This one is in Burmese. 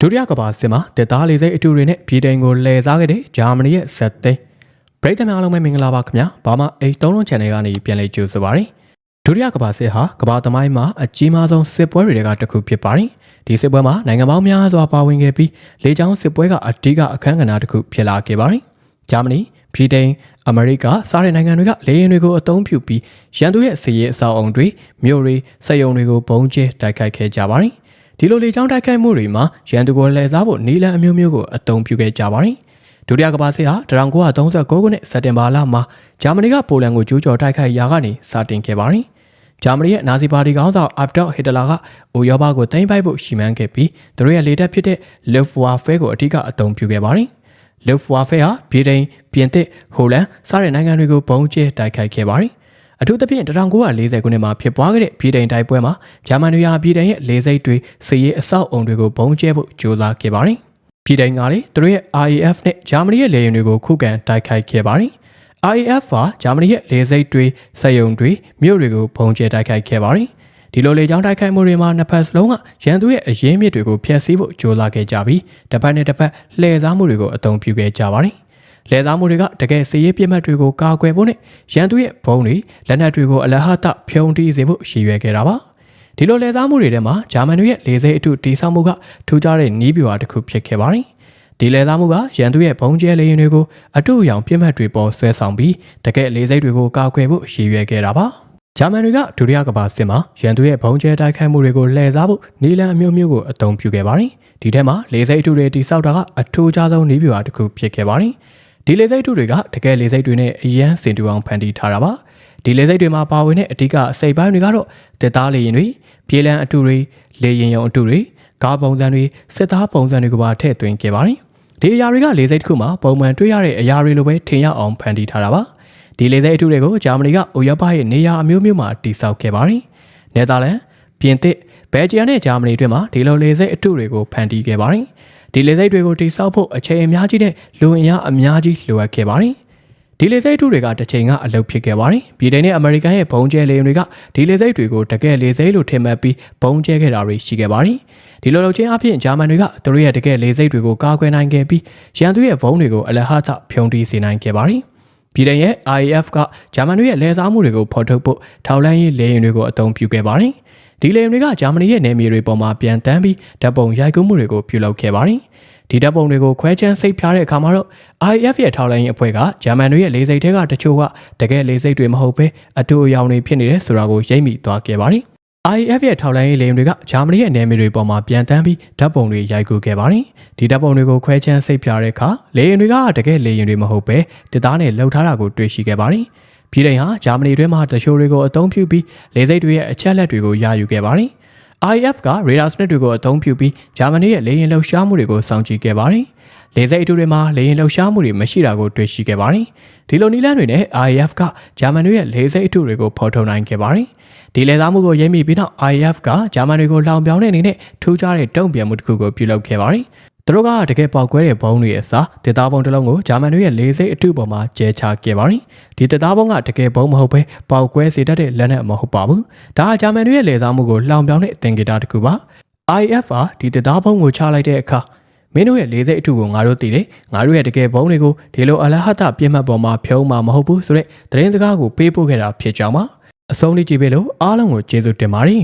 ဒုတိယကမ္ဘာစစ်မှာတပ်သားလေးစိတ်အထူတွေနဲ့ပြည်တိုင်ကိုလှည့်စားခဲ့တဲ့ဂျာမနီရဲ့ဇက်သိန်းပရိသတ်များအားလုံးပဲမင်္ဂလာပါခင်ဗျာဘာမှအိတ်သုံးလုံး channel ကနေပြန်လည်ကြိုဆိုပါရစေဒုတိယကမ္ဘာစစ်ဟာကမ္ဘာသမိုင်းမှာအကြီးမားဆုံးစစ်ပွဲတွေကတစ်ခုဖြစ်ပါတယ်ဒီစစ်ပွဲမှာနိုင်ငံပေါင်းများစွာပါဝင်ခဲ့ပြီးလေကြောင်းစစ်ပွဲကအဓိကအခမ်းကဏ္ဍတစ်ခုဖြစ်လာခဲ့ပါတယ်ဂျာမနီပြည်တိုင်အမေရိကစားတဲ့နိုင်ငံတွေကလေယာဉ်တွေကိုအသုံးပြုပြီးရန်သူရဲ့စစ်ရေးအဆောက်အုံတွေမြို့တွေစက်ရုံတွေကိုဘုံကျဲတိုက်ခိုက်ခဲ့ကြပါတယ် ဒီလိုလေကြောင်းတိုက်ခိုက်မှုတွေမှာရန်သူကိုလှည့်စားဖို့နီလန်အမျိုးမျိုးကိုအသုံးပြုခဲ့ကြပါတယ်ဒုတိယကမ္ဘာစစ်ဟာ1939ခုနှစ်စက်တင်ဘာလမှာဂျာမနီကပိုလန်ကိုကျူးကျော်တိုက်ခိုက်ရာကနေစတင်ခဲ့ပါတယ်ဂျာမနီရဲ့နာဇီပါတီခေါင်းဆောင်အာဖ်ဒေါ့ဟစ်တလာကအိုရောဘာကိုသိမ်းပိုက်ဖို့ရှီမန်းခဲ့ပြီးသူတို့ရဲ့လေတပ်ဖြစ်တဲ့ Luftwaffe ကိုအထူးအသုံးပြုခဲ့ပါတယ်။ Luftwaffe ဟာဗြိတိန်၊ပြင်သစ်၊ဟိုလန်စတဲ့နိုင်ငံတွေကိုဘုံကျဲတိုက်ခိုက်ခဲ့ပါတယ်။ အထူးသဖြင့်1940ခုနှစ်မှာဖြစ်ပွားခဲ့တဲ့ဗြိတိန်တိုက်ပွဲမှာဂျာမန်တွေဟာဗြိတိန်ရဲ့လေဆိပ်တွေစစ်ရေးအဆောက်အုံတွေကိုဘုံကျဲဖို့ကြိုးစားခဲ့ပါတယ်။ဗြိတိန်ကလည်းသူတို့ရဲ့ RAF နဲ့ဂျာမနီရဲ့လေယာဉ်တွေကိုခုခံတိုက်ခိုက်ခဲ့ပါတယ်။ RAF ဟာဂျာမနီရဲ့လေဆိပ်တွေစက်ရုံတွေမြို့တွေကိုဘုံကျဲတိုက်ခိုက်ခဲ့ပါတယ်။ဒီလိုလေကြောင်းတိုက်ခိုက်မှုတွေမှာနှစ်ဖက်စလုံးကရန်သူရဲ့အရေးမြစ်တွေကိုဖျက်ဆီးဖို့ကြိုးစားခဲ့ကြပြီးတစ်ဖက်နဲ့တစ်ဖက်လှည့်စားမှုတွေကိုအသုံးပြုခဲ့ကြပါတယ်။ လှည့်စားမှုတွေကတကယ်စီးရေးပြစ်မှတ်တွေကိုကာကွယ်ဖို့နဲ့ရန်သူရဲ့ဘုံတွေလက်နက်တွေကိုအလဟတဖြုံတီးစေဖို့ရည်ရွယ်ခဲ့တာပါ။ဒီလိုလှည့်စားမှုတွေထဲမှာဂျာမန်တွေရဲ့လေဆိပ်အထုတီဆောက်မှုကထူးခြားတဲ့နီးဗျူဟာတစ်ခုဖြစ်ခဲ့ပါတယ်။ဒီလေသားမှုကရန်သူရဲ့ဘုံကျဲလေယာဉ်တွေကိုအထုအယောင်ပြစ်မှတ်တွေပေါ်ဆွဲဆောင်ပြီးတကယ်လေဆိပ်တွေကိုကာကွယ်ဖို့ရည်ရွယ်ခဲ့တာပါ။ဂျာမန်တွေကဒုတိယကမ္ဘာစစ်မှာရန်သူရဲ့ဘုံကျဲတိုက်ခိုက်မှုတွေကိုလှည့်စားဖို့နီလန်အမျိုးမျိုးကိုအသုံးပြုခဲ့ပါတယ်။ဒီထဲမှာလေဆိပ်အထုတွေတိစောက်တာကအထူးခြားဆုံးနီးဗျူဟာတစ်ခုဖြစ်ခဲ့ပါတယ်။ ဒီလေဆိပ်အထုတွေကတကယ်လေဆိပ်တွေနဲ့အရန်စင်တူအောင်ဖန်တီးထားတာပါ။ဒီလေဆိပ်တွေမှာပါဝင်တဲ့အဓိကအစိပ်ပိုင်းတွေကတော့တစ်သားလေယာဉ်တွေပြေးလန်းအထုတွေလေယာဉ်ရုံအထုတွေကားပုံစံတွေစစ်သားပုံစံတွေကိုပါထည့်သွင်းခဲ့ပါတယ်။ဒီအရာတွေကလေဆိပ်တစ်ခုမှာပုံမှန်တွေ့ရတဲ့အရာတွေလိုပဲထင်ရအောင်ဖန်တီးထားတာပါ။ဒီလေဆိပ်အထုတွေကိုဂျာမနီကဥရောပရဲ့နေရာအမျိုးမျိုးမှာတည်ဆောက်ခဲ့ပါတယ်။နယ်သာလန်၊ပြင်သစ်၊ဘယ်လ်ဂျီယံနဲ့ဂျာမနီတွေမှာဒီလိုလေဆိပ်အထုတွေကိုဖန်တီးခဲ့ပါတယ်။ ဒီလေဆိပ်တွေကိုတည်ဆောက်ဖို့အချိန်အများကြီးနဲ့လူအင်အားအများကြီးလိုအပ်ခဲ့ပါတယ်။ဒီလေဆိပ်ထုတွေကတစ်ချိန်ကအလုပ်ဖြစ်ခဲ့ပါတယ်။ပြည်ထောင်နဲ့အမေရိကန်ရဲ့ဘုံကျဲလေယာဉ်တွေကဒီလေဆိပ်တွေကိုတကယ်လေဆိပ်လို့ထင်မှတ်ပြီးဘုံကျဲခဲ့တာတွေရှိခဲ့ပါတယ်။ဒီလိုလုပ်ခြင်းအပြင်ဂျာမန်တွေကသူတို့ရဲ့တကယ်လေဆိပ်တွေကိုကာကွယ်နိုင်ခဲ့ပြီးရန်သူရဲ့ဘုံတွေကိုအလဟထဖြုံတီးစေနိုင်ခဲ့ပါတယ်။ပြည်ထောင်ရဲ့ IAF ကဂျာမန်တွေရဲ့လဲစားမှုတွေကိုဖော်ထုတ်ဖို့ထောက်လန်းရေးလေယာဉ်တွေကိုအသုံးပြုခဲ့ပါတယ်။ ဒီလေယာဉ်တွေကဂျာမနီရဲ့နယ်မြေတွေပေါ်မှာပြန်တန်းပြီးဓာတ်ပုံရိုက်ကူးမှုတွေကိုပြုလုပ်ခဲ့ပါတယ်။ဒီဓာတ်ပုံတွေကိုခွဲချမ်းစိတ်ဖြားတဲ့အခါမှာတော့ IF ရဲ့ထောက်လိုင်းရေးအဖွဲ့ကဂျာမန်တွေရဲ့လေစိတ်တွေကတချို့ကတကယ်လေစိတ်တွေမဟုတ်ဘဲအတူအယောင်တွေဖြစ်နေတယ်ဆိုတာကိုရိပ်မိသွားခဲ့ပါတယ်။ IF ရဲ့ထောက်လိုင်းရေးလေယာဉ်တွေကဂျာမနီရဲ့နယ်မြေတွေပေါ်မှာပြန်တန်းပြီးဓာတ်ပုံတွေရိုက်ကူးခဲ့ပါတယ်။ဒီဓာတ်ပုံတွေကိုခွဲချမ်းစိတ်ဖြားတဲ့အခါလေယာဉ်တွေကတကယ်လေယာဉ်တွေမဟုတ်ဘဲတစ်သားနဲ့လှုပ်ထားတာကိုတွေ့ရှိခဲ့ပါတယ်။ ပြည်တိုင်ဟာဂျာမနီတွင်းမှာတချို့တွေကိုအသုံးပြုပြီးလေစိတ်တွေရဲ့အချက်လက်တွေကိုရယူခဲ့ပါတယ်။ IF က radar စနစ်တွေကိုအသုံးပြုပြီးဂျာမနီရဲ့လေယာဉ်လှုပ်ရှားမှုတွေကိုစောင့်ကြည့်ခဲ့ပါတယ်။လေဆိပ်အတူတွေမှာလေယာဉ်လှုပ်ရှားမှုတွေမရှိတာကိုတွေ့ရှိခဲ့ပါတယ်။ဒီလိုနည်းလမ်းတွေနဲ့ IF ကဂျာမန်တွေရဲ့လေဆိပ်အတူတွေကိုဖော်ထုတ်နိုင်ခဲ့ပါတယ်။ဒီလေသားမှုကိုရိပ်မိပြီးနောက် IF ကဂျာမန်တွေကိုလောင်ပြောင်းတဲ့အနေနဲ့ထူးခြားတဲ့တုံ့ပြန်မှုတစ်ခုကိုပြုလုပ်ခဲ့ပါတယ်။ သူတို့ကတကယ်ပေါက်ကွဲတဲ့ဘုံတွေရဲ့စားဒေတာဘုံတစ်လုံးကိုဂျာမန်တွေရဲ့လေဆိပ်အတူပေါ်မှာကျဲချခဲ့ပါတယ်။ဒီဒေတာဘုံကတကယ်ဘုံမဟုတ်ဘဲပေါက်ကွဲစေတတ်တဲ့လက်နက်မဟုတ်ပါဘူး။ဒါကဂျာမန်တွေရဲ့လေသားမှုကိုလောင်ပြောင်းတဲ့သင်္ကေတတစ်ခုပါ။ IF ကဒီဒေတာဘုံကိုချလိုက်တဲ့အခါမင်းတို့ရဲ့လေးစိတ်အထုကိုငါတို့သိတယ်ငါတို့ရဲ့တကယ်ဘုံတွေကိုဒီလိုအလဟတပြစ်မှတ်ပေါ်မှာဖြုံးမှာမဟုတ်ဘူးဆိုတဲ့သတင်းစကားကိုပေးပို့ခဲ့တာဖြစ်ကြောင်းပါအဆုံးလေးကြည့်ပေးလို့အားလုံးကိုကျေးဇူးတင်ပါတယ်